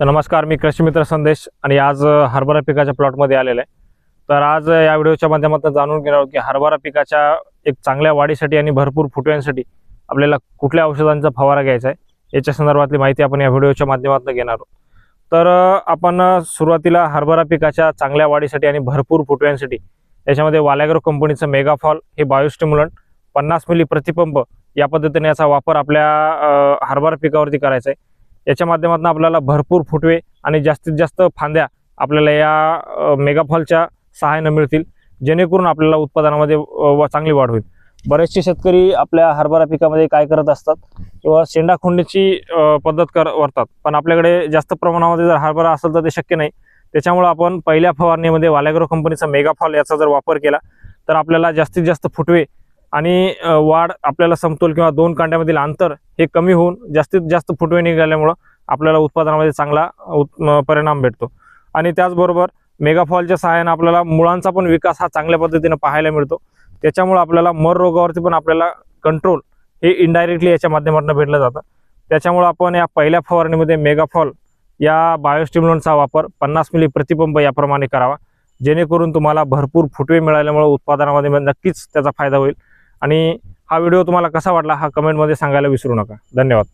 तर नमस्कार मी कृषी मित्र संदेश आणि आज हरभरा पिकाच्या प्लॉटमध्ये आलेलं आहे. तर आज या व्हिडिओच्या माध्यमातून जाणून घेणार आहोत की हरभरा पिकाच्या एक चांगल्या वाढीसाठी आणि भरपूर फुटव्यांसाठी आपल्याला कुठल्या औषधांचा फवारा घ्यायचा आहे याच्या संदर्भातली माहिती आपण या व्हिडिओच्या माध्यमातून घेणार आहोत. तर आपण सुरुवातीला हरभरा पिकाच्या चांगल्या वाढीसाठी आणि भरपूर फुटव्यांसाठी याच्यामध्ये वाल्याग्रो कंपनीचं मेगाफॉल हे बायोस्टिम्युलंट पन्नास मिली प्रतिपंप या पद्धतीने याचा वापर आपल्या हरभरा पिकावरती करायचा आहे. याच्या माध्यमातून आपल्याला भरपूर फुटवे आणि जास्तीत जास्त फांद्या आपल्याला या मेगाफॉलच्या सहाय्यानं मिळतील. जेणेकरून आपल्याला उत्पादनामध्ये व चांगली वाढ होईल. बरेचसे शेतकरी आपल्या हरभरा पिकामध्ये काय करत असतात किंवा शेंडा खोडण्याची पद्धत कर वरतात पण आपल्याकडे जास्त प्रमाणामध्ये जर हरभरा असेल तर ते शक्य नाही. त्याच्यामुळं आपण पहिल्या फवारणीमध्ये वाल्याग्रो कंपनीचा मेगाफॉल याचा जर वापर केला तर आपल्याला जास्तीत जास्त फुटवे आणि वाढ आपल्याला समतोल किंवा दोन कांड्यामधील अंतर हे कमी होऊन जास्तीत जास्त फुटवे निघाल्यामुळं आपल्याला उत्पादनामध्ये चांगला उत- परिणाम भेटतो. आणि त्याचबरोबर मेगाफॉलच्या सहाय्यानं आपल्याला मुळांचा पण विकास हा चांगल्या पद्धतीनं पाहायला मिळतो. त्याच्यामुळं आपल्याला मर रोगावरती पण आपल्याला कंट्रोल हे इनडायरेक्टली याच्या माध्यमातून भेटलं जातं. त्याच्यामुळं आपण या पहिल्या फवारणीमध्ये मेगाफॉल या बायोस्टिम्युलंटचा वापर पन्नास मिली प्रतिपंप याप्रमाणे करावा. जेणेकरून तुम्हाला भरपूर फुटवे मिळाल्यामुळे उत्पादनामध्ये नक्कीच त्याचा फायदा होईल. आणि हा व्हिडिओ तुम्हाला कसा वाटला हा कमेंटमध्ये सांगायला विसरू नका. धन्यवाद.